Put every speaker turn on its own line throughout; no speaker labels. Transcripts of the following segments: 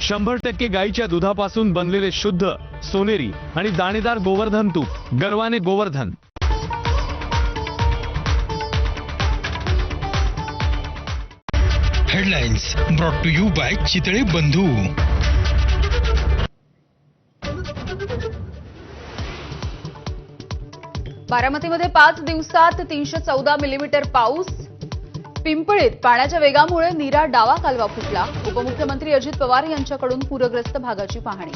शंभर टक्के गाईच्या दुधापासून बनलेले शुद्ध सोनेरी आणि दाणेदार गोवर्धन तूप गर्वाने Govardhan.
Headlines brought to you by Chitale Bandhu.
बारामतीमध्ये पाच दिवसात तीनशे चौदा मिलीमीटर पाऊस. पिंपळीत पाण्याच्या वेगामुळे नीरा डावा कालवा फुटला. उपमुख्यमंत्री अजित पवार यांच्याकडून पूरग्रस्त भागाची पाहणी.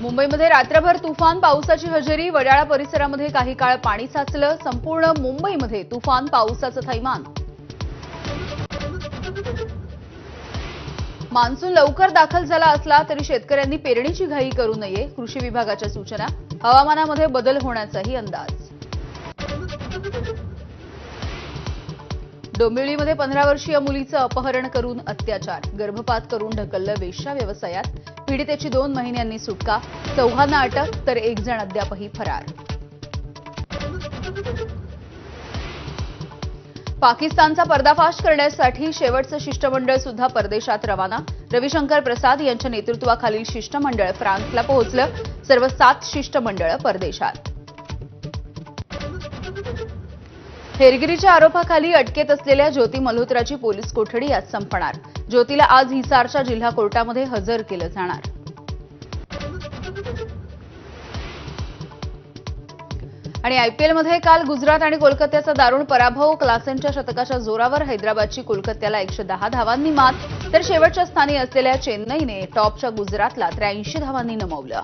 मुंबईमध्ये रात्रभर तुफान पावसाची हजेरी वडाळा परिसरामध्ये काही काळ पाणी साचलं संपूर्ण मुंबईमध्ये तुफान पावसाचं थैमान. मान्सून लवकर दाखल झाला असला तरी शेतकऱ्यांनी पेरणीची घाई करू नये कृषी विभागाच्या सूचना. हवामानामध्ये बदल होण्याचाही अंदाज. डोंबिवलीमध्ये पंधरा वर्षीय मुलीचं अपहरण करून अत्याचार. गर्भपात करून ढकललं वेश्या व्यवसायात. पीडितेची दोन महिन्यांनी सुटका. चौघांना अटक तर एक जण अद्यापही फरार. पाकिस्तानचा पर्दाफाश करण्यासाठी शेवटचं शिष्टमंडळ सुद्धा परदेशात रवाना. रविशंकर प्रसाद यांच्या नेतृत्वाखालील शिष्टमंडळ फ्रान्सला पोहोचलं. सर्व सात शिष्टमंडळ परदेशात. हेरगिरीच्या आरोपाखाली अटकेत असलेल्या ज्योती मल्होत्राची पोलीस कोठडी आज संपणार. ज्योतीला आज हिसारच्या जिल्हा कोर्टामध्ये हजर केलं जाणार. आणि आयपीएलमध्ये काल गुजरात आणि कोलकात्याचा दारुण पराभव क्लासेनच्या शतकाच्या जोरावर हैदराबादची कोलकात्याला एकशे दहा धावांनी मात तर शेवटच्या स्थानी असलेल्या चेन्नईने टॉपच्या गुजरातला त्र्याऐंशी धावांनी नमवलं.